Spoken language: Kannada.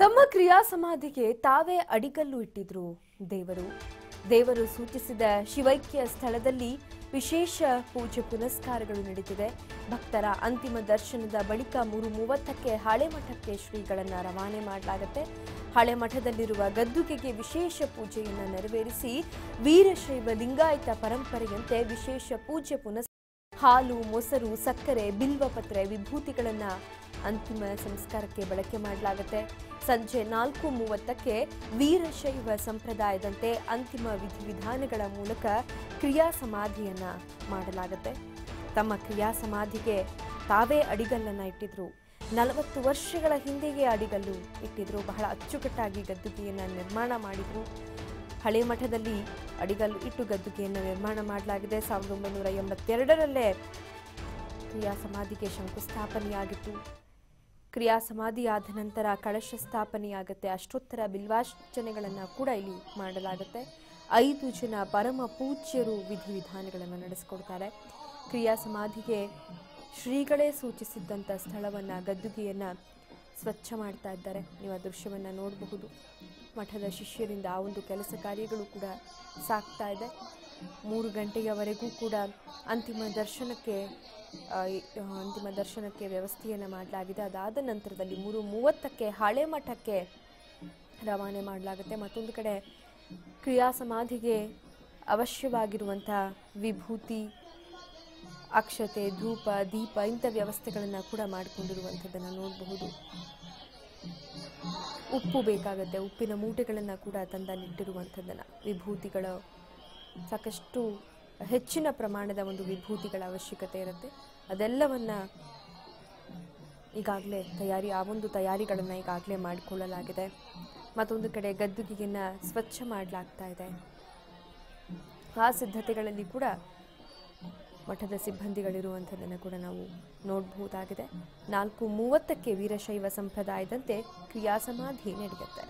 ತಮ್ಮ ಕ್ರಿಯಾ ಸಮಾಧಿಗೆ ತಾವೇ ಅಡಿಗಲ್ಲು ಇಟ್ಟಿದ್ರು ದೇವರು. ದೇವರು ಸೂಚಿಸಿದ ಶಿವೈಕ್ಯ ಸ್ಥಳದಲ್ಲಿ ವಿಶೇಷ ಪೂಜೆ ಪುನಸ್ಕಾರಗಳು ನಡೆದಿದೆ. ಭಕ್ತರ ಅಂತಿಮ ದರ್ಶನದ ಬಳಿಕ ಮೂರು ಮೂವತ್ತಕ್ಕೆ ಹಳೆ ಮಠಕ್ಕೆ ಶ್ರೀಗಳನ್ನು ರವಾನೆ ಮಾಡಲಾಗುತ್ತೆ. ಹಳೆ ಮಠದಲ್ಲಿರುವ ಗದ್ದುಗೆಗೆ ವಿಶೇಷ ಪೂಜೆಯನ್ನು ನೆರವೇರಿಸಿ ವೀರಶೈವ ಲಿಂಗಾಯತ ಪರಂಪರೆಯಂತೆ ವಿಶೇಷ ಪೂಜೆ ಪುನಸ್ ಹಾಲು, ಮೊಸರು, ಸಕ್ಕರೆ, ಬಿಲ್ವಪತ್ರೆ ವಿಭೂತಿಗಳನ್ನ ಅಂತಿಮ ಸಂಸ್ಕಾರಕ್ಕೆ ಬಳಕೆ ಮಾಡಲಾಗುತ್ತೆ. ಸಂಜೆ ನಾಲ್ಕು ಮೂವತ್ತಕ್ಕೆ ವೀರಶೈವ ಸಂಪ್ರದಾಯದಂತೆ ಅಂತಿಮ ವಿಧಿವಿಧಾನಗಳ ಮೂಲಕ ಕ್ರಿಯಾ ಸಮಾಧಿಯನ್ನ ಮಾಡಲಾಗುತ್ತೆ. ತಮ್ಮ ಕ್ರಿಯಾ ಸಮಾಧಿಗೆ ತಾವೇ ಅಡಿಗಲ್ಲನ್ನ ಇಟ್ಟಿದ್ರು. ನಲವತ್ತು ವರ್ಷಗಳ ಹಿಂದೆಯೇ ಅಡಿಗಲ್ಲು ಇಟ್ಟಿದ್ರು. ಬಹಳ ಅಚ್ಚುಕಟ್ಟಾಗಿ ಗದ್ದುಗೆಯನ್ನು ನಿರ್ಮಾಣ ಮಾಡಿದ್ರು. ಹಳೆ ಮಠದಲ್ಲಿ ಅಡಿಗಲ್ಲು ಇಟ್ಟು ಗದ್ದುಗೆಯನ್ನು ನಿರ್ಮಾಣ ಮಾಡಲಾಗಿದೆ. ಸಾವಿರದ ಒಂಬೈನೂರ ಎಂಬತ್ತೆರಡರಲ್ಲೇ ಕ್ರಿಯಾ ಸಮಾಧಿಗೆ ಶಂಕುಸ್ಥಾಪನೆಯಾಗಿತ್ತು. ಕ್ರಿಯಾ ಸಮಾಧಿ ಆದ ನಂತರ ಕಳಶ ಸ್ಥಾಪನೆಯಾಗುತ್ತೆ. ಅಷ್ಟೋತ್ತರ ಬಿಲ್ವಾರ್ಚನೆಗಳನ್ನು ಕೂಡ ಇಲ್ಲಿ ಮಾಡಲಾಗುತ್ತೆ. ಐದು ಜನ ಪರಮ ಪೂಜ್ಯರು ವಿಧಿವಿಧಾನಗಳನ್ನು ನಡೆಸಿಕೊಡ್ತಾರೆ. ಕ್ರಿಯಾ ಸಮಾಧಿಗೆ ಶ್ರೀಗಳೇ ಸೂಚಿಸಿದ್ದಂಥ ಸ್ಥಳವನ್ನು, ಗದ್ದುಗೆಯನ್ನು ಸ್ವಚ್ಛ ಮಾಡ್ತಾ ಇದ್ದಾರೆ. ನೀವು ಆ ದೃಶ್ಯವನ್ನು ನೋಡಬಹುದು. ಮಠದ ಶಿಷ್ಯರಿಂದ ಆ ಒಂದು ಕೆಲಸ ಕಾರ್ಯಗಳು ಕೂಡ ಸಾಕ್ತಾ ಇದೆ. ಮೂರು ಗಂಟೆಯವರೆಗೂ ಕೂಡ ಅಂತಿಮ ದರ್ಶನಕ್ಕೆ ಅಂತಿಮ ದರ್ಶನಕ್ಕೆ ವ್ಯವಸ್ಥೆಯನ್ನು ಮಾಡಲಾಗಿದೆ. ಅದಾದ ನಂತರದಲ್ಲಿ ಮೂರು ಮೂವತ್ತಕ್ಕೆ ಹಳೆ ಮಠಕ್ಕೆ ರವಾನೆ ಮಾಡಲಾಗುತ್ತೆ. ಮತ್ತೊಂದು ಕಡೆ ಕ್ರಿಯಾ ಸಮಾಧಿಗೆ ಅವಶ್ಯವಾಗಿರುವಂಥ ವಿಭೂತಿ, ಅಕ್ಷತೆ, ಧೂಪ, ದೀಪ ಇಂಥ ವ್ಯವಸ್ಥೆಗಳನ್ನು ಕೂಡ ಮಾಡಿಕೊಂಡಿರುವಂಥದ್ದನ್ನು ನೋಡಬಹುದು. ಉಪ್ಪು ಬೇಕಾಗುತ್ತೆ. ಉಪ್ಪಿನ ಮೂಟೆಗಳನ್ನು ಕೂಡ ತಂದಲ್ಲಿಟ್ಟಿರುವಂಥದ್ದನ್ನು, ವಿಭೂತಿಗಳ ಸಾಕಷ್ಟು ಹೆಚ್ಚಿನ ಪ್ರಮಾಣದ ಒಂದು ವಿಭೂತಿಗಳ ಅವಶ್ಯಕತೆ ಇರುತ್ತೆ. ಅದೆಲ್ಲವನ್ನು ಈಗಾಗಲೇ ತಯಾರಿ, ಆ ಒಂದು ತಯಾರಿಗಳನ್ನು ಈಗಾಗಲೇ ಮಾಡಿಕೊಳ್ಳಲಾಗಿದೆ. ಮತ್ತೊಂದು ಕಡೆ ಗದ್ದುಗೆಯನ್ನು ಸ್ವಚ್ಛ ಮಾಡಲಾಗ್ತಾ ಇದೆ. ಆ ಸಿದ್ಧತೆಗಳಲ್ಲಿ ಕೂಡ ಮಠದ ಸಿಬ್ಬಂದಿಗಳಿರುವಂಥದ್ದನ್ನು ಕೂಡ ನಾವು ನೋಡಬಹುದಾಗಿದೆ. ನಾಲ್ಕು ಮೂವತ್ತಕ್ಕೆ ವೀರಶೈವ ಸಂಪ್ರದಾಯದಂತೆ ಕ್ರಿಯಾ ಸಮಾಧಿ ನಡೆಯುತ್ತೆ.